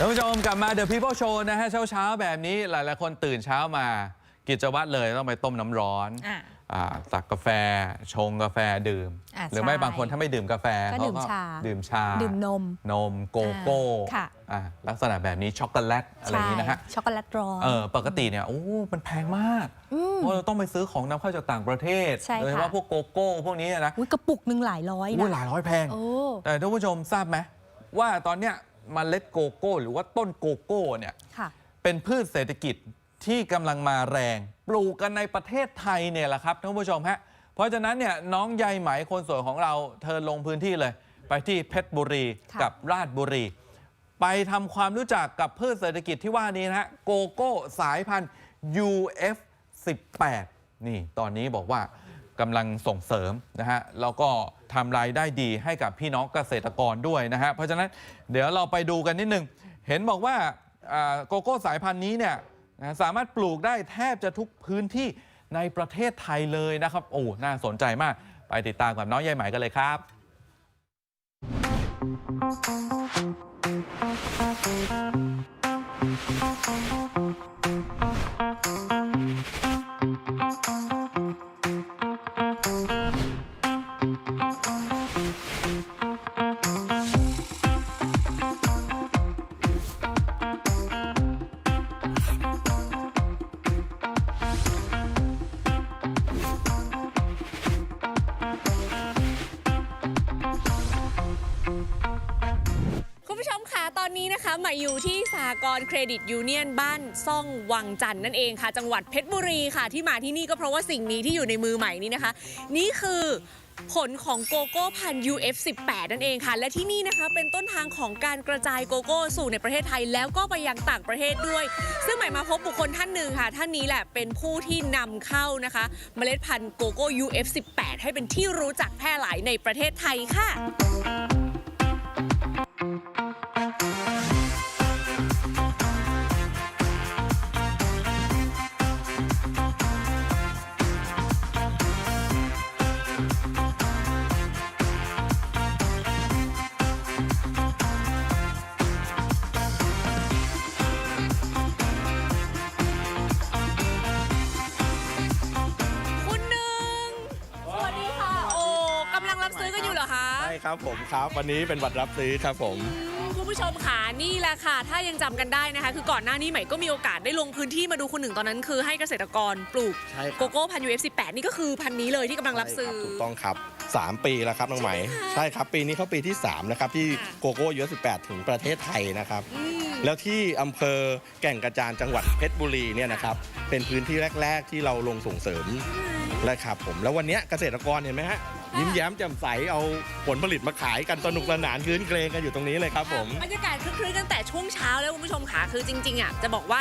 ท่านผู้ชมกลับมา The People Show นะฮะเช้าเช้าๆ แบบนี้หลายๆ คนตื่นเช้ามา กิจวัตรเลยต้องไปต้มน้ำร้อนอะ อ่าตักกาแฟ ชงกาแฟดื่ม อะหรือไม่ใช่บางคนถ้าไม่ดื่มกาแฟก็เขดื่มชา ดื่มชา ดื่มนม นมโกโก้อ่าค่ะ อะลักษณะแบบนี้ช็อกโกแลตอะไรอย่างนี้นะฮะ ใช่ช็อกโกแลตร้อน เออปกติเนี่ยโอ้มันแพงมากเพราะเราต้องไปซื้อของนำเข้าจากต่างประเทศใช่ค่ะโดยเฉพาะพวกโกโก้พวกนี้นะอุ๊ยกระปุกหนึ่งหลายร้อยอุ้ยนะหลายร้อยแพง โอ้ แต่ท่านผู้ชมทราบไหมว่าตอนเนี้ย มเมล็ดโกโก้ หรือว่าต้นโกโก้เนี่ยค่ะเป็นพืชเศรษฐกิจที่กำลังมาแรง ปลูกกันในประเทศไทยเนี่ยแหละครับท่านผู้ชมฮะเพราะฉะนั้นเนี่ยน้องใยไหมคนสวยของเราเธอลงพื้นที่เลย ไปที่เพชรบุรีค่ะ กับราชบุรี ไปทำความรู้จักกับพืชเศรษฐกิจที่ว่านี้นะฮะโกโก้สายพันธุ์ UF18 นี่ตอนนี้บอกว่า กำลังส่งเสริมนะฮะแล้วก็ทำรายได้ดีให้กับพี่น้องเกษตรกรด้วยนะฮะเพราะฉะนั้นเดี๋ยวเราไปดูกันนิดนึง เห็นบอกว่าโกโก้สายพันธุ์นี้เนี่ยสามารถปลูกได้แทบจะทุกพื้นที่ในประเทศไทยเลยนะครับ โอ้ น่าสนใจมาก ไปติดตามกับน้องใยไหมกันเลยครับ เครดิตยูเนียนบ้านซ่องวังจันทร์นั่นเองค่ะ จังหวัดเพชรบุรีค่ะ ที่มาที่นี่ก็เพราะว่าสิ่งนี้ที่อยู่ในมือใหม่นี้นะคะ นี่คือผลของโกโก้พัน UF18 นั่นเองค่ะ และที่นี่นะคะเป็นต้นทางของการกระจายโกโก้สู่ในประเทศไทย แล้วก็ไปยังต่างประเทศด้วย ซึ่งใหม่มาพบบุคคลท่านหนึ่งค่ะ ท่านนี้แหละเป็นผู้ที่นำเข้านะคะ เมล็ดพันธุ์โกโก้ UF18 ให้เป็นที่รู้จักแพร่หลายในประเทศไทยค่ะ ครับผมครับวันนี้เป็นวันรับซื้อครับผมอืมคุณผู้ชมค่ะนี่แหละค่ะ ถ้ายังจำกันได้นะคะ คือก่อนหน้านี้ใหม่ก็มีโอกาสได้ลงพื้นที่มาดูคุณหนึ่งตอนนั้นคือให้เกษตรกรปลูกใช่ครับ โกโก้พันยูเอฟสินี่ก็คือพันนี้เลยที่กำลังรับซื้อ ใช่คถูกต้องครับ 3 ปีแล้วครับน้องไหม ใช่ครับ ปีนี้เข้าปีที่ 3 นะครับ ที่ค่ะ โกโก้ยู18 ถึงประเทศไทยนะครับ อืม แล้วที่อำเภอแก่งกระจานจังหวัดเพชรบุรีเนี่ยนะครับ เป็นพื้นที่แรก ๆ ที่เราลงส่งเสริมเลยครับผม แล้ววันเนี้ยเกษตรกรเห็นไหมฮะ ยิ้มแย้มแจ่มใสเอาผลผลิตมาขายกันสนุกสนานคืนเครงกันอยู่ตรงนี้เลยครับผม บรรยากาศคลึกคลื้นตั้งแต่ช่วงเช้าแล้วคุณผู้ชมค่ะคือจริงๆอะจะบอกว่า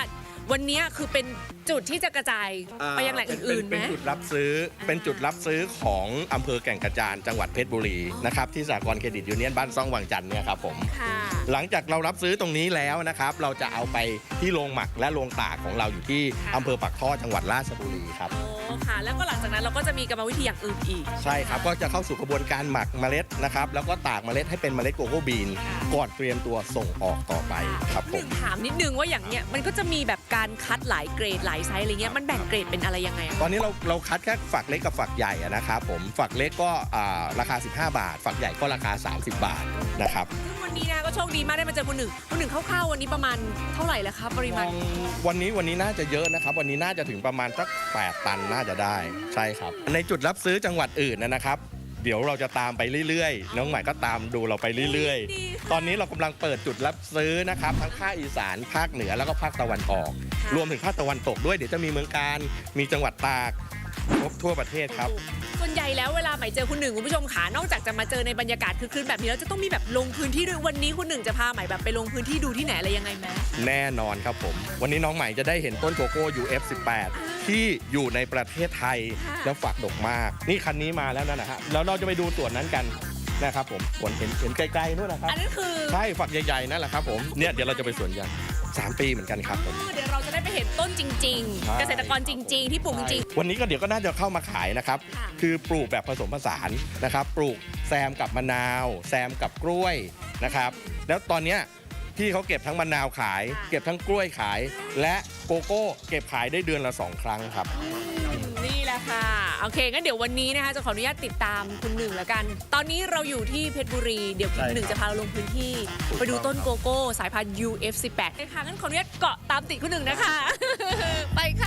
วันเนี้ยคือเป็นจุดที่จะกระจายไปยังแหล่งอื่นๆไหม เป็นจุดรับซื้อเป็นจุดรับซื้อของอำเภอแก่งกระจานจังหวัดเพชรบุรีนะครับที่สากลเครดิตยูเนียนบ้านซ่องวังจันทร์เนี่ยครับผม ค่ะ หลังจากเรารับซื้อตรงนี้แล้วนะครับ เราจะเอาไปที่โรงหมักและโรงตากของเราอยู่ที่ค่ะ อำเภอปากท่อจังหวัดราชบุรีครับ โอ้ค่ะ แล้วก็หลังจากนั้นเราก็จะมีกรรมวิธีอย่างอื่นอีก ใช่ครับก็จะเข้าสู่กระบวนการหมักเมล็ดนะครับแล้วก็ตากเมล็ดให้เป็นเมล็ดโกโก้บีนค่ะก่อนเตรียมตัวส่งออกต่อไปครับหผนึ่ม งถามนิดนึงว่าอย่างเนี้ยมันก็จะมีแบบการคัดหลายเกรดหลายไซส์อะไรเงี้ยมันแบ่งเกรดเป็นอะไรยังไงอะตอนนี้เราเราคัดแค่ฝักเล็กกับฝักใหญ่อะนะครับผมฝักเล็กก็อ่าราคา 15 บาท ฝักใหญ่ก็ราคา 30 บาทนะครับซึ่งวันนี้นะก็โชคดีมากได้มาเจอคุณหนึ่งคุณหนึ่งคร่าวๆวันนี้ประมาณเท่าไหร่แล้วครับปริมาณวันนี้วันนี้น่าจะเยอะนะครับ วันนี้น่าจะถึงประมาณสัก8ตันน่าจะได้ใช่ครับ ในจุดรับซื้อจังหวัดอื่นนะนะครับ เดี๋ยวเราจะตามไปเรื่อยๆ น้องใหม่ก็ตามดูเราไปเรื่อยดีค่ะๆตอนนี้เรากำลังเปิดจุดรับซื้อนะครับ ทั้งภาคอีสานภาคเหนือแล้วก็ภาคตะวันออกค่ะรวมถึงภาคตะวันตกด้วยเดี๋ยวจะมีเมืองการมีจังหวัดตากครบทั่วประเทศครับส่วนใหญ่แล้วเวลาใหม่เจอคุณหนึ่งคุณผู้ชมขานอกจากจะมาเจอในบรรยากาศคือคลื่นแบบนี้แล้วจะต้องมีแบบลงพื้นที่ด้วยวันนี้คุณหนึ่งจะพาใหม่แบบไปลงพื้นที่ดูที่ไหนอะไรยังไงไหมแน่นอนครับผม วันนี้น้องใหม่จะได้เห็นต้นโกโก้ UF18 ที่อยู่ในประเทศไทยค่ะแล้วฝักดกมาก นี่คันนี้มาแล้วนั่นนะฮะแล้วเราจะไปดูส่วนนั้นกันนะครับผมส่วนเห็นเห็นไกลๆนู่นนะครับอันนั้นคือใช่ฝักใหญ่ๆนั่นแหละครับผมเนี่ยเดี๋ยวเราจะไปสวนยางสามปีเหมือนกันครับผม เดี๋ยวเราจะได้ไปเห็นต้นจริง ใช่ ๆ เกษตรกรจริง ๆ ที่ปลูกจริง วันนี้ก็เดี๋ยวก็น่าจะเข้ามาขายนะครับ ค่ะ คือปลูกแบบผสมผสานนะครับ ปลูกแซมกับมะนาว แซมกับกล้วยนะครับ แล้วตอนเนี้ย พี่เขาเก็บทั้งมะนาวขายค่ะเก็บทั้งกล้วยขาย และโกโก้เก็บขายได้เดือนละสองครั้งครับ นี่แหละค่ะ โอเคงั้นเดี๋ยววันนี้นะคะจะขออนุญาตติดตามคุณหนึ่งแล้วกัน ตอนนี้เราอยู่ที่เพชรบุรี เดี๋ยวคุณหนึ่งจะพาเราลงพื้นที่ ไปดูต้นโกโก้ สายพันธุ์ UF18 นะคะงั้นขออนุญาตเกาะตามติดคุณหนึ่งนะคะ ไปค่ะ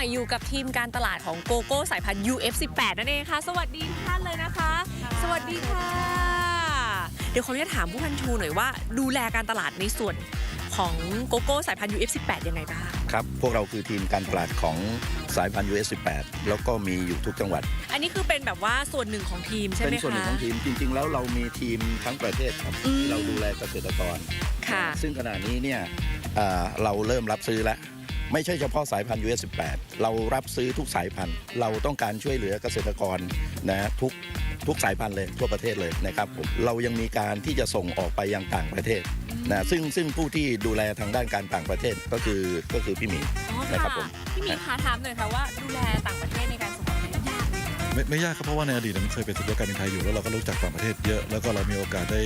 มายอยู่กับทีมการตลาดของโกโก้สายพันธุ์ UF18 นั่นเองค่ะ สวัสดีทุกท่านเลยนะคะ สวัสดีค่ะ เดี๋ยวขออนุญาตถามผู้พันชูหน่อยว่า ดูแลการตลาดในส่วนของโกโก้สายพันธุ์ UF18 ยังไงบ้าง ครับ พวกเราคือทีมการตลาดของสายพันธุ์ US18 แล้วก็มีอยู่ทุกจังหวัด อันนี้คือเป็นแบบว่าส่วนหนึ่งของทีมใช่ไหมเป็นส่วนหนึ่งคะของทีม จริง ๆ แล้วเรามีทีมทั้งประเทศครับอืมที่เราดูแลเกษตรกร ค่ะ ซึ่งขณะนี้เนี่ยเอ่อเราเริ่มรับซื้อแล้ว ไม่ใช่เฉพาะสายพันธุ์ US18 เรารับซื้อทุกสายพันธุ์ เราต้องการช่วยเหลือเกษตรกรนะทุกทุกสายพันธุ์เลยทั่วประเทศเลยนะครับผมเรายังมีการที่จะส่งออกไปยังต่างประเทศนะซึ่งซึ่งผู้ที่ดูแลทางด้านการต่างประเทศก็คือก็คือพี่หมีอ๋อนะครับผมพี่หมีคะถามหน่อยค่ะว่าดูแลต่างประเทศในการส่งออกเนี่ยยากไหมคะไม่ไม่ยากครับเพราะว่าในอดีตมันเคยเป็นสุดยอดการบินไทยอยู่แล้วเราก็รู้จักต่างประเทศเยอะแล้วก็เรามีโอกาสได้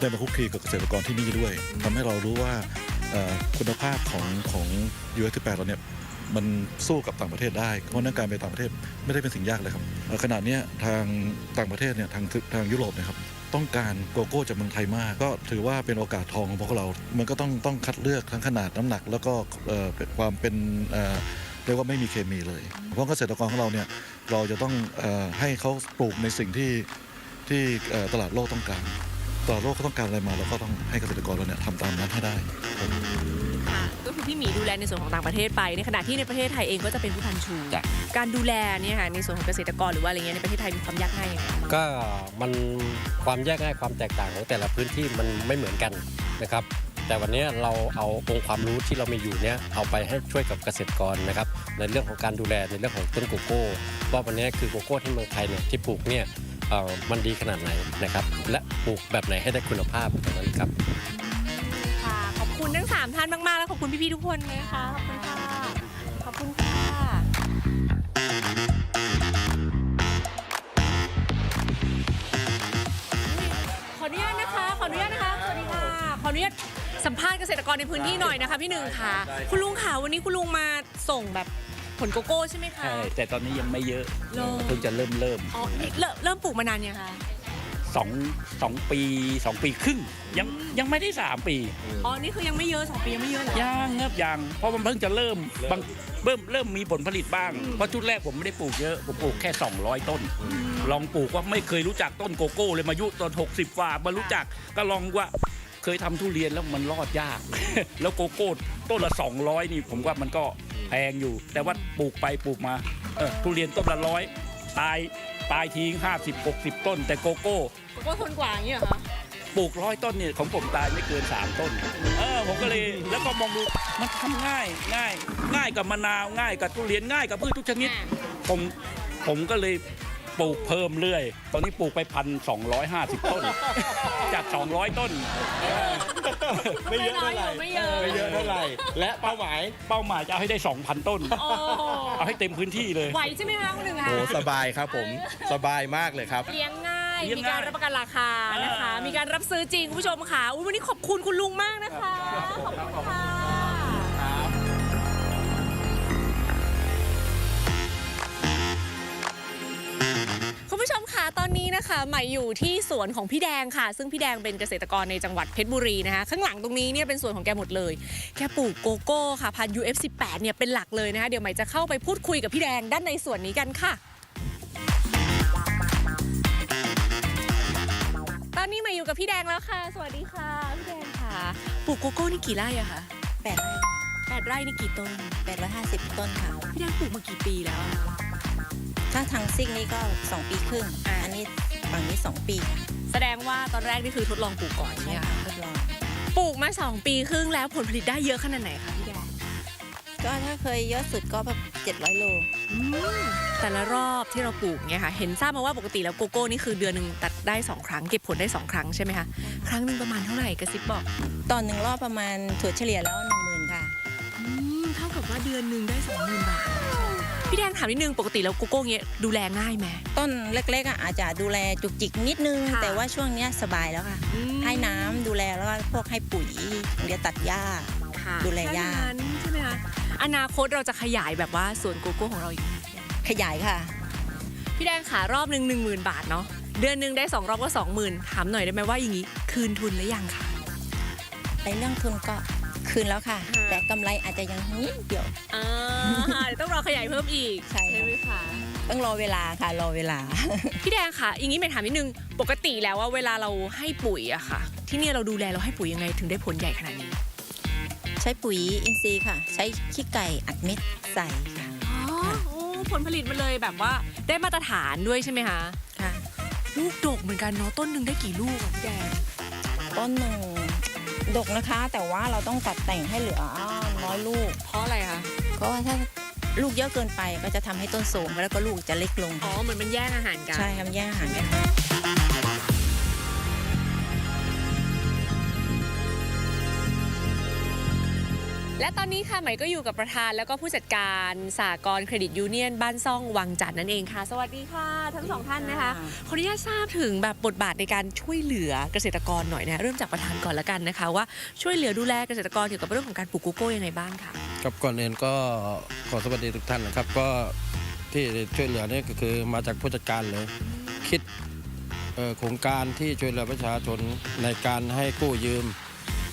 ได้มาคุกคีกับเกษตรกรที่นี่ด้วยทำให้เรารู้ว่าเอ่อ คุณภาพของของยูเอสแปดเราเนี่ยมันสู้กับต่างประเทศได้ เพราะนั้นการไปต่างประเทศไม่ได้เป็นสิ่งยากเลยครับขณะเนี้ทางต่างประเทศเนี่ยทางทางยุโรปนะครับต้องการโกโก้จากเมืองไทยมาก ก็ถือว่าเป็นโอกาสทองของพวกเรา มันก็ต้องต้องคัดเลือกทั้งขนาดน้ำหนัก แล้วก็ความเป็นเเรียกว่าไม่มีเคมีเลย เพราะเกษตรกรของเราเนี่ยเราจะต้องอให้เขาปลูกในสิ่งที่ที่ตลาดโลกต้องการ ตลาดโลกเขาต้องการอะไรมาเราก็ต้องให้เกษตรกรเราเนี่ยทำตามนั้นให้ได้ครับค่ะก็คือพี่หมีดูแลในส่วนของต่างประเทศไป ในขณะที่ในประเทศไทยเองก็จะเป็นผู้พันชูจ้ะ การดูแลเนี่ยค่ะในส่วนของเกษตรกรหรือว่าอะไรเงี้ยในประเทศไทยมีความยากง่ายยังไงก็มันความแยกง่ายความแตกต่างของแต่ละพื้นที่มันไม่เหมือนกันนะครับ แต่วันนี้เราเอาองค์ความรู้ที่เรามีอยู่เนี้ยเอาไปให้ช่วยกับเกษตรกรนะครับในเรื่องของการดูแลในเรื่องของต้นโกโก้ว่าวันนี้คือโกโก้ที่เมืองไทยเนี่ยที่ปลูกเนี่ยเอ่อ มันดีขนาดไหนนะครับ และปลูกแบบไหนให้ได้คุณภาพตรงนั้นครับ ค่ะขอบคุณทั้งสามท่านมาก ๆ แล้วขอบคุณพี่ ๆ ทุกคนนะคะขอบคุณค่ะ ขอบคุณค่ะขออนุญาตนะคะ ขออนุญาตนะคะ สวัสดีค่ะ ขออนุญาตสัมภาษณ์เกษตรกรในพื้นที่หน่อยนะคะ พี่หนึ่งค่ะ คุณลุงค่ะวันนี้คุณลุงมาส่งแบบ ผลโกโก้ใช่ไหมคะ ใช่แต่ตอนนี้ยังไม่เยอะเหรอ เพิ่งจะเริ่มเริ่มอ๋อนี่เริ่มเริ่มปลูกมานานยังคะ สองสองปีสองปีครึ่งยังยังไม่ได้สามปีอ๋อ นี่คือยังไม่เยอะสองปียังไม่เยอะเหรอ ยังเงบยังเพราะมันเพิ่งจะเริ่มบางเริ่มเริ่มมีผลผลิตบ้างเพราะชุดแรกผมไม่ได้ปลูกเยอะผมปลูกแค่ 200 ต้น ลองปลูกว่าไม่เคยรู้จักต้นโกโก้เลยมายุตอน 60ฝ่ามารู้จักก็ลองว่าเคยทำทุเรียนแล้วมันรอดยาก แล้วโกโก้ ต้นละ 200 นี่ผมว่ามันก็แพงอยู่ แต่ว่าปลูกไปปลูกมาเออทุเรียนต้นละร้อยตายตายทิ้ง50 60 ต้น แต่โกโก้โกโก้ทนกว่าอย่างนี้เหรอคะปลูกร้อยต้นเนี่ยของผมตายไม่เกิน 3 ต้น เออผมก็เลยแล้วก็มองดูมันทำง่ายง่าย ง่ายกับมะนาวง่ายกับทุเรียนง่ายกับพืชทุกชนิด ผมผมก็เลย ปลูกเพิ่มเรื่อย ตอนนี้ปลูกไปพันสองร้อยห้าสิบต้น จาก 200 ต้น ไม่เยอะเท่าไหร่ไม่เยอะ ไม่เยอะเท่าไหร่ และเป้าหมายเป้าหมายจะเอาให้ได้ 2,000 ต้น โอ้เอาให้เต็มพื้นที่เลย ไหวใช่ไหมคะคุณหนึ่งคะโอ้สบายครับผมสบายมากเลยครับ เลี้ยงง่าย เลี้ยงมีง่ายการรับประกันราคานะคะอ่ามีมีการรับซื้อจริงคุณผู้ชมค่ะอุ๊ยวันนี้ขอบคุณคุณลุงมากนะคะ ขอบคุณค่ะ ผู้ชมค่ะตอนนี้นะคะใหม่อยู่ที่สวนของพี่แดงค่ะ ซึ่งพี่แดงเป็นเกษตรกรในจังหวัดเพชรบุรีนะคะข้างหลังตรงนี้เนี่ยเป็นสวนของแกหมดเลยแกปลูกโกโก้ค่ะพัน UF18 เนี่ยเป็นหลักเลยนะคะเดี๋ยวใหม่จะเข้าไปพูดคุยกับพี่แดงด้านในสวนนี้กันค่ะ ตอนนี้มาอยู่กับพี่แดงแล้วค่ะ สวัสดีค่ะพี่แดงค่ะปลูกโกโก้นี่กี่ไร่อะคะแปดไร่ค่ะแปดไร่นี่กี่ต้นแปดร้อยห้าสิบต้นค่ะพี่แดงปลูกมากี่ปีแล้วอะคะ ถ้าทางซิ่งนี้ก็สองปีครึ่งอ่าอันนี้ฝั่งนี้สองปีค่ะแสดงว่าตอนแรกนี่คือทดลองปลูกก่อนใช่เนี่ยค่ะค่ะทดลอง ปลูกมา 2 ปีครึ่งแล้วผลผลิตได้เยอะขนาดไหนคะพี่แดงก็ถ้าเคยเยอะสุดก็แบบ700 โลอืมแต่ละรอบที่เราปลูกเนี่ยค่ะ เห็นทราบมาว่าปกติแล้วโกโก้นี่คือเดือนหนึ่งตัดได้สองครั้ง เก็บผลได้สองครั้งใช่ไหมคะ ครั้งหนึ่งประมาณเท่าไหร่กระซิบบอก ตอนหนึ่งรอบประมาณถั่วเฉลี่ยแล้ว 1 0,000 ค่ะอืมเท่ากับว่าเดือนหนึ่งได้สองหมื่นบาท พี่แดงถามนิดนึงปกติแล้วโกโก้เงี้ยดูแลง่ายไหม ต้นเล็กๆอะอาจจะดูแลจุกจิกนิดนึง ค่ะ แต่ว่าช่วงเนี้ยสบายแล้วค่ะอืมให้น้ำดูแลแล้วก็พวกให้ปุ๋ยเดี๋ยวตัดหญ้า ค่ะดูแลยาก แค่นั้นใช่ไหมคะอนาคตเราจะขยายแบบว่าสวนโกโก้ของเราอีกไหมขยายค่ะ พี่แดงขารอบหนึ่งหนึ่งหมื่นบาทเนาะเดือนหนึ่งได้สองรอบก็สองหมื่นถามหน่อยได้ไหมว่าอย่างนี้ คืนทุนหรือยังคะ ในเรื่องทุนก็ คืนแล้วค่ะค่ะแต่กำไรอาจจะยังนิดเดียว อ่าต้องรอขยายเพิ่มอีกใช่ค่ะไหมคะต้องรอเวลาค่ะ รอเวลา พี่แดงค่ะอย่างนี้ไม่ถามนิดนึงปกติแล้วว่าเวลาเราให้ปุ๋ยอะค่ะ ที่เนี่ยเราดูแลเราให้ปุ๋ยยังไงถึงได้ผลใหญ่ขนาดนี้ใช้ปุ๋ยอินทรีย์ค่ะ ใช้ขี้ไก่อัดเม็ดใส่ค่ะอ๋อโอ้ผลผลิตมันเลยแบบว่าได้มาตรฐานด้วยใช่ไหมคะค่ะลูกดกเหมือนกันเนาะต้นหนึ่งได้กี่ลูกอะพี่แดงต้นหนึ่ง ดกนะคะ แต่ว่าเราต้องตัดแต่งให้เหลือน้อยลูก เพราะอะไรคะเพราะว่าถ้าลูกเยอะเกินไปก็จะทำให้ต้นโทรมแล้วก็ลูกจะเล็กลง อ๋อ เหมือนมันแย่งอาหารกัน ใช่ครับแย่งอาหารกัน และตอนนี้ค่ะใหม่ก็อยู่กับประธานแล้วก็ผู้จัดการสากลเครดิตยูเนียน บ้านซ่องวังจันทร์นั่นเองค่ะ สวัสดีค่ะ ทั้งสองท่านนะคะขออนุญาตทราบถึงแบบบทบาทในการช่วยเหลือเกษตรกรหน่อยนะเริ่มจากประธานก่อนละกันนะคะ ว่าช่วยเหลือดูแลเกษตรกรเกี่ยวกับเรื่องของการปลูกโกโก้ยังไงบ้างคะครับก่อนอื่นก็ขอสวัสดีทุกท่านนะครับ ก็ที่ช่วยเหลือนี่ก็คือมาจากผู้จัดการเลยคิดเอ่อโครงการที่ช่วยเหลือประชาชนในการให้กู้ยืม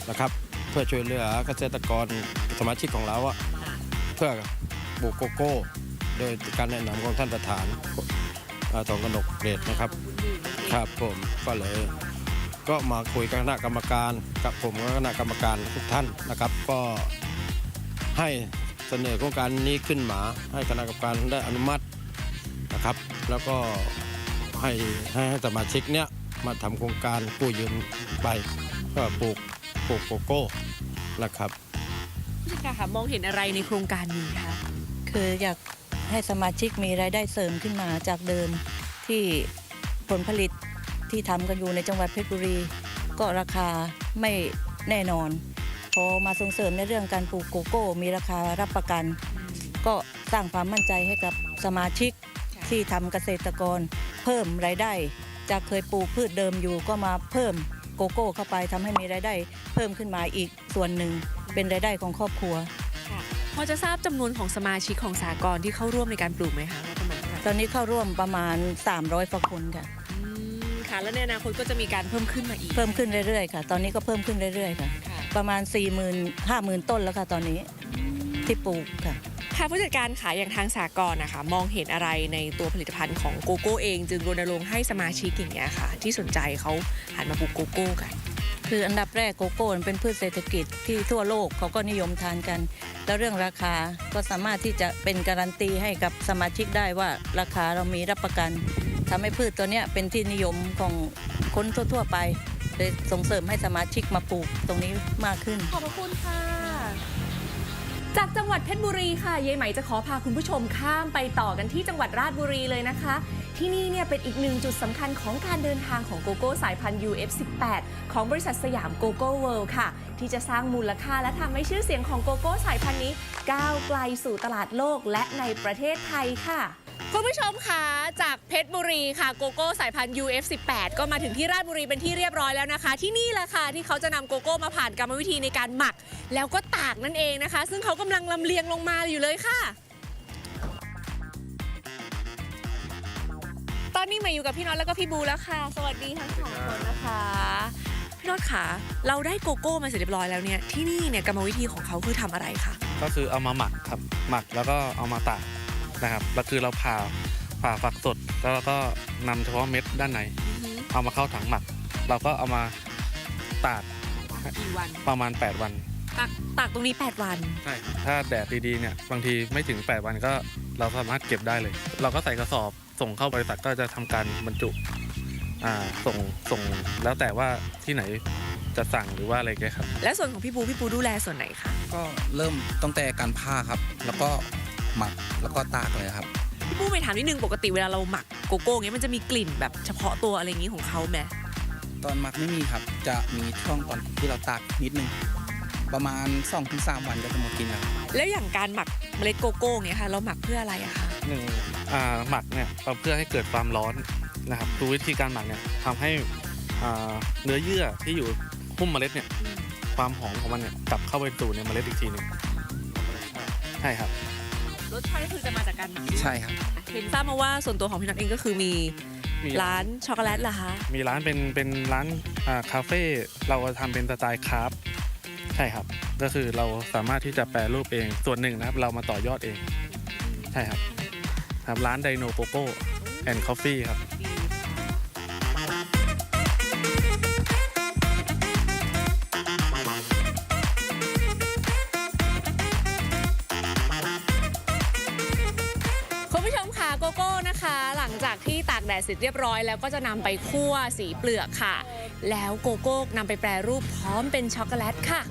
นะครับ เพื่อช่วยเหลือเกษตรกรสมาชิกของเราอะเพื่อปลูกโกโก้ โดยการแนะนำของท่านประธานอทองกนกเดชนะครับ ครับผมก็เลยก็มาคุยกับคณะกรรมการกับผมกับคณะกรรมการทุกท่านนะครับ ก็ให้เสนอโครงการนี้ขึ้นมาให้คณะกรรมการได้อนุมัตินะครับ แล้วก็ให้ให้ให้สมาชิกเนี้ยมาทำโครงการกู้ยืมไป เพื่อปลูกปลูกโกโก้นะครับ ผู้จัดการค่ะมองเห็นอะไรในโครงการนี้คะคืออยากให้สมาชิกมีรายได้เสริมขึ้นมาจากเดิมที่ผลผลิตที่ทำกันอยู่ในจังหวัดเพชรบุรี ก็ราคาไม่แน่นอน พอมาส่งเสริมในเรื่องการปลูกโกโก้ มีราคารับประกัน ก็สร้างความมั่นใจให้กับสมาชิกที่ทำเกษตรกร เพิ่มรายได้จากเคยปลูกพืชเดิมอยู่ก็มาเพิ่มโกโก้เข้าไปทำให้มีรายได้เพิ่มขึ้นมาอีกส่วนหนึ่ง เป็นรายได้ของครอบครัวพอจะทราบจำนวนของสมาชิกของสากลที่เข้าร่วมในการปลูกไหมคะว่าประมาณเท่าไหร่ตอนนี้เข้าร่วมประมาณ 300กว่าคนค่ะอืมค่ะแล้วในอนาคตก็จะมีการเพิ่มขึ้นมาอีก เพิ่มขึ้นเรื่อยๆค่ะ ตอนนี้ก็เพิ่มขึ้นเรื่อยๆค่ะค่ะประมาณ4 0 0 0 0 5 0,000 ต้นแล้วค่ะตอนนี้ที่ปลูกค่ะ ค่ะผู้จัดการขายอย่างทางสากลนะคะ มองเห็นอะไรในตัวผลิตภัณฑ์ของโกโก้เอง จึงรณรงค์ให้สมาชิกอย่างเงี้ยค่ะ ที่สนใจเขาหันมาปลูกโกโก้กันคืออันดับแรกโกโก้มันเป็นพืชเศรษฐกิจที่ทั่วโลกเขาก็นิยมทานกัน แล้วเรื่องราคาก็สามารถที่จะเป็นการันตีให้กับสมาชิกได้ว่าราคาเรามีรับประกันทำให้พืชตัวเนี้ยเป็นที่นิยมของคนทั่ว ๆ ไปเลยส่งเสริมให้สมาชิกมาปลูกตรงนี้มากขึ้น ขอบพระคุณค่ะ จากจังหวัดเพชรบุรีค่ะยายไหมจะขอพาคุณผู้ชมข้ามไปต่อกันที่จังหวัดราชบุรีเลยนะคะ ที่นี่เนี่ยเป็นอีกหนึ่งจุดสำคัญของการเดินทางของโกโก้สายพันธุ์ UF18 ของบริษัทสยามโกโก้เวิลด์ค่ะ ที่จะสร้างมูลค่าและทำให้ชื่อเสียงของโกโก้สายพันธุ์นี้ ก้าวไกลสู่ตลาดโลกและในประเทศไทยค่ะ คุณผู้ชมคะจากเพชรบุรีค่ะโกโก้สายพันธุ์ UF18 ก็มาถึงที่ราชบุรีเป็นที่เรียบร้อยแล้วนะคะ ที่นี่แหละค่ะที่เขาจะนำโกโก้มาผ่านกรรมวิธีในการหมัก แล้วก็ตากนั่นเองนะคะ ซึ่งเขากำลังลำเลียงลงมาอยู่เลยค่ะ ตอนนี้มาอยู่กับพี่น็อตแล้วก็พี่บูแล้วค่ะ สวัสดีทั้งสองคนนะคะพี่น็อตค่ะ เราได้โกโก้มาเสร็จเรียบร้อยแล้วเนี่ยที่นี่เนี่ยกรรมวิธีของเขาคือทำอะไรคะก็คือเอามาหมักครับหมักแล้วก็เอามาตาก นะครับแล้วคือเราผ่าผ่าฝักสดแล้วเราก็นำเฉพาะเม็ดด้านในเอามาเข้าถังหมัก เราก็เอามาตากกี่วันประมาณ 8 วันตากตากตรงนี้ 8 วัน ใช่ถ้าแดดดีๆเนี่ยบางทีไม่ถึง 8 วันก็เราสามารถเก็บได้เลย เราก็ใส่กระสอบส่งเข้าบริษัทก็จะทำการบรรจุอ่าส่งส่งแล้วแต่ว่าที่ไหนจะสั่งหรือว่าอะไรแกครับ และส่วนของพี่ปูพี่ปูดูแลส่วนไหนคะก็เริ่มตั้งแต่การผ้าครับ แล้วก็ หมักแล้วก็ตากเลยครับพี่ปูไปถามนิดนึงปกติเวลาเราหมักโกโก้เงี้ยมันจะมีกลิ่นแบบเฉพาะตัวอะไรอย่างงี้ของเขาไหมตอนหมักไม่มีครับ จะมีช่วงตอนที่เราตากนิดนึง ประมาณ 2-3 วันก็จะมากินแล้วแล้วอย่างการหมักเมล็ดโกโก้เงี้ยค่ะ เราหมักเพื่ออะไรอะคะหนึ่งอ่าหมักเนี่ยเราเพื่อให้เกิดความร้อนนะครับดูวิธีการหมักเนี่ยทำให้อ่าเนื้อเยื่อที่อยู่หุ้มเมล็ดเนี่ยความหอมของมันเนี่ยกลับเข้าไปสู่ในเมล็ดอีกทีหนึ่งใช่ครับ รสชาติก็คือจะมาจากการหมักใช่ครับ เห็นทราบมาว่าส่วนตัวของพี่น็อตเองก็คือมีมี ร้านช็อกโกแลตเหรอคะ มีร้านเป็นเป็นร้านอ่าคาเฟ่เราทำเป็นสไตล์คราฟต์ใช่ครับ ก็คือเราสามารถที่จะแปรรูปเองส่วนหนึ่งนะครับ เรามาต่อยอดเอง ใช่ครับครับร้านไดโนโกโก้แอนด์คอฟฟี่ครับากที่ตากแดดเสร็จเรียบร้อยแล้วก็จะนำไปคั่วสีเปลือกค่ะ แล้วโกโก้นำไปแปรรูปพร้อมเป็นช็อกโกแลตค่ะ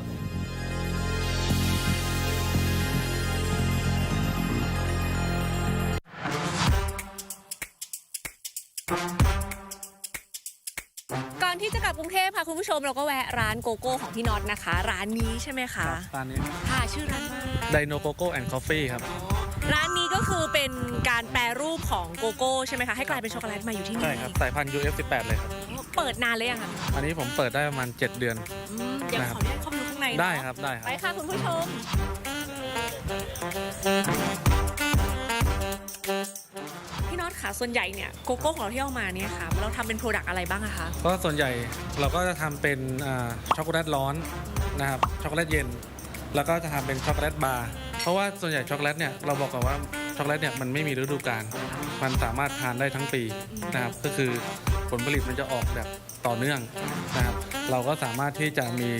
ก่อนที่จะกลับกรุงเทพค่ะคุณผู้ชมเราก็แวะร้านโกโก้ของพี่น็อตนะคะ ร้านนี้ใช่ไหมคะ ร้านนี้ค่ะชื่อร้านว่าไดโนโกโก้แอนด์คอฟฟี่ครับ ร้านนี้ก็คือเป็นการแปรรูปของโกโก้ใช่ไหมคะ ให้กลายเป็นช็อกโกแลตมาอยู่ที่นี่ใช่ครับสายพันธุ์ UF18 เลยครับเปิดนานเลยยังคะอันนี้ผมเปิดได้ประมาณ 7 เดือนอืมเดี๋ยวขออนุญาตเข้าไปดูข้างในเนอะได้ครับได้ครับ ไปค่ะคุณผู้ชม พี่น็อตค่ะส่วนใหญ่เนี่ยโกโก้ของเราที่เอามาเนี่ยค่ะ เราทำเป็นโปรดักต์อะไรบ้างอะคะ ก็ส่วนใหญ่เราก็จะทำเป็นอ่าช็อกโกแลตร้อนนะครับช็อกโกแลตเย็น แล้วก็จะทำเป็นช็อกโกแลตบาร์ เพราะว่าส่วนใหญ่ช็อกโกแลตเนี่ยเราบอกก่อนว่าช็อกโกแลตเนี่ยมันไม่มีฤดูกาลมันสามารถทานได้ทั้งปีนะครับก็คือผลผลิตมันจะออกแบบต่อเนื่องนะครับเราก็สามารถที่จะมี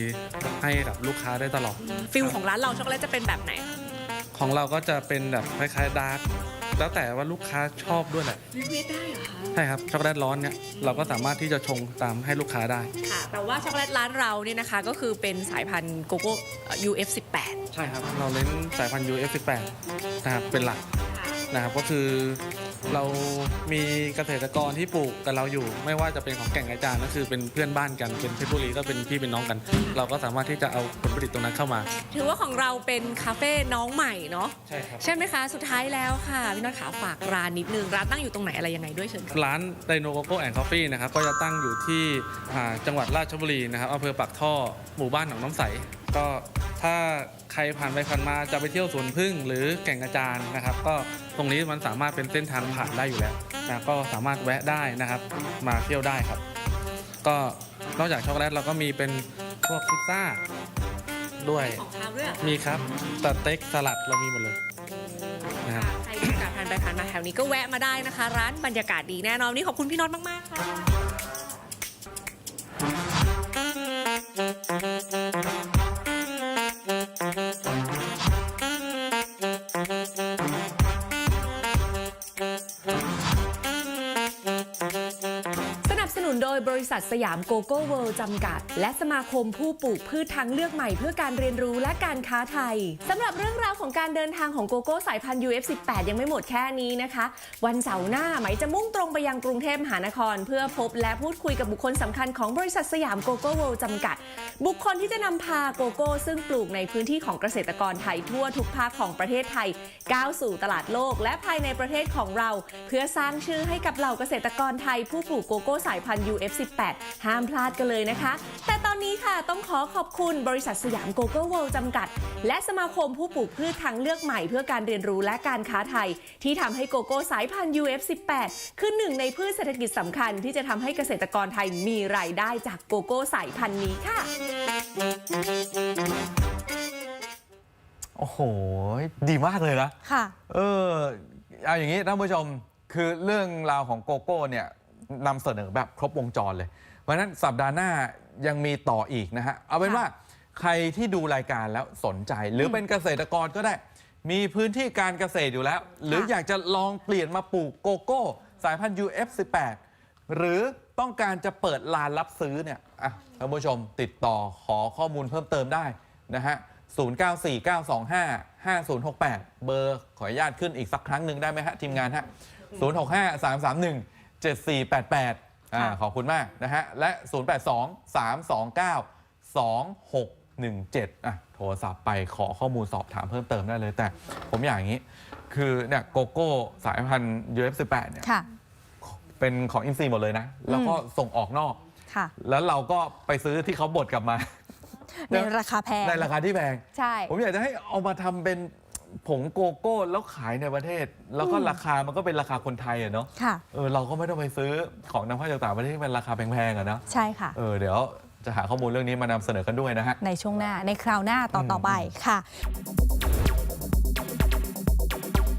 ให้กับลูกค้าได้ตลอดฟิลของร้านเราช็อกโกแลตจะเป็นแบบไหนคะของเราก็จะเป็นแบบคล้ายๆดาร์ก แล้วแต่ว่าลูกค้าชอบด้วยแหละวิเวทได้เหรอคะ ใช่ครับช็อกโกแลตร้อนเนี่ยเราก็สามารถที่จะชงตามให้ลูกค้าได้ ค่ะ แต่ว่าช็อกโกแลตร้านเราเนี่ยนะคะ ก็คือเป็นสายพันธุ์โกโก้ UF18 ใช่ครับ เราเน้นสายพันธุ์ UF18 นะครับเป็นหลัก นะครับก็คือเรามีเกษตรกรที่ปลูกกับเราอยู่ ไม่ว่าจะเป็นของแก่งกระจานก็คือเป็นเพื่อนบ้านกันเป็นเพชรบุรีก็เป็นพี่เป็นน้องกัน เราก็สามารถที่จะเอาผลผลิตตรงนั้นเข้ามา ถือว่าของเราเป็นคาเฟ่น้องใหม่เนาะใช่ครับใช่ไหมคะสุดท้ายแล้วค่ะพี่น็อตขาฝากร้านนิดนึงร้านตั้งอยู่ตรงไหนอะไรยังไงด้วยเชิญค่ะร้านไดโนโกโก้แอนด์คอฟฟี่นะครับก็จะตั้งอยู่ที่อ่าจังหวัดราชบุรีนะครับอำเภอปากท่อหมู่บ้านหนองน้ำใสก็ถ้า ใครผ่านไปผ่านมาจะไปเที่ยวสวนพึ่งหรือแก่งกระจานนะครับ ก็ตรงนี้มันสามารถเป็นเส้นทางผ่านได้อยู่แล้วนะก็สามารถแวะได้นะครับ มาเที่ยวได้ครับ ก็นอกจากช็อกโกแลตเราก็มีเป็นพวกพิซซ่าด้วยของคาวด้วยเหรอมีครับสเต็กสลัดเรามีหมดเลยนะครับ ใครมีโอกาสผ่านไปผ่านมาแถวนี้ก็แวะมาได้นะคะ ร้านบรรยากาศดีแน่นอนวันนี่ขอบคุณพี่น็อตมากๆค่ะ ทสยามโกโก้เวิลด์จำกัด และสมาคมผู้ปลูกพืชทางเลือกใหม่เพื่อการเรียนรู้และการค้าไทยสำหรับเรื่องราวของการเดินทางของโกโก้สายพันธุ์ UF18 ยังไม่หมดแค่นี้นะคะ วันเสาร์หน้าไหมจะมุ่งตรงไปยังกรุงเทพมหานคร เพื่อพบและพูดคุยกับบุคคลสำคัญของบริษัทสยามโกโก้เวิลด์จำกัด บุคคลที่จะนำพาโกโก้ ซึ่งปลูกในพื้นที่ของเกษตรกรไทยทั่วทุกภาคของประเทศไทย ก้าวสู่ตลาดโลกและภายในประเทศของเรา เพื่อสร้างชื่อให้กับเหล่าเกษตรกรไทยผู้ปลูกโกโก้สายพันธุ์ UF18 ห้ามพลาดกันเลยนะคะ แต่ตอนนี้ค่ะต้องขอขอบคุณบริษัทสยามโกโก้เวิลด์จำกัด และสมาคมผู้ปลูกพืชทางเลือกใหม่เพื่อการเรียนรู้และการค้าไทย ที่ทำให้โกโก้สายพันธุ์ UF18 คือหนึ่งในพืชเศรษฐกิจสำคัญ ที่จะทำให้เกษตรกรไทยมีรายได้จากโกโก้สายพันธุ์นี้ค่ะ โอ้โห ดีมากเลยนะ ค่ะ เออ เอาอย่างนี้ท่านผู้ชม คือเรื่องราวของโกโก้เนี่ย นำเสนอแบบครบวงจรเลย เพราะฉะนั้นสัปดาห์หน้ายังมีต่ออีกนะฮะ เอาเป็นค่ะว่าใครที่ดูรายการแล้วสนใจ หรือเป็นเกษตรกรก็ได้ มีพื้นที่การเกษตรอยู่แล้ว หรืออยากจะลองเปลี่ยนมาปลูกโกโก้ สายพันธุ์ UF18 หรือต้องการจะเปิดลานรับซื้อเนี่ยอะท่านผู้ชมติดต่อขอข้อมูลเพิ่มเติมได้นะฮะ 0949255068 เบอร์ขออนุญาตขึ้นอีกสักครั้งหนึ่งได้ไหมฮะ ทีมงานฮะ 0653317488อ่าขอบคุณมากนะฮะ และ 0823292617อะโทรศัพท์ไปขอข้อมูลสอบถามเพิ่มเติมได้เลย แต่ผมอย่างนี้ คือเนี่ยโกโก้สายพันธุ์ UF18 เนี่ย ค่ะ เป็นของอินซีหมดเลยนะ แล้วก็ส่งออกนอก ค่ะ แล้วเราก็ไปซื้อที่เขาบดกลับมา ในราคาแพง ในราคาที่แพง ใช่ ผมอยากจะให้เอามาทำเป็น ผงโกโก้แล้วขายในประเทศ แล้วก็ราคามันก็เป็นราคาคนไทยอะเนาะค่ะ เออเราก็ไม่ต้องไปซื้อของนำเข้าจากต่างประเทศที่เป็นราคาแพงๆอะเนาะใช่ค่ะ เออเดี๋ยวจะหาข้อมูลเรื่องนี้มานำเสนอกันด้วยนะฮะ ในช่วงหน้าในคราวหน้าต่ออืมต่อไปค่ะ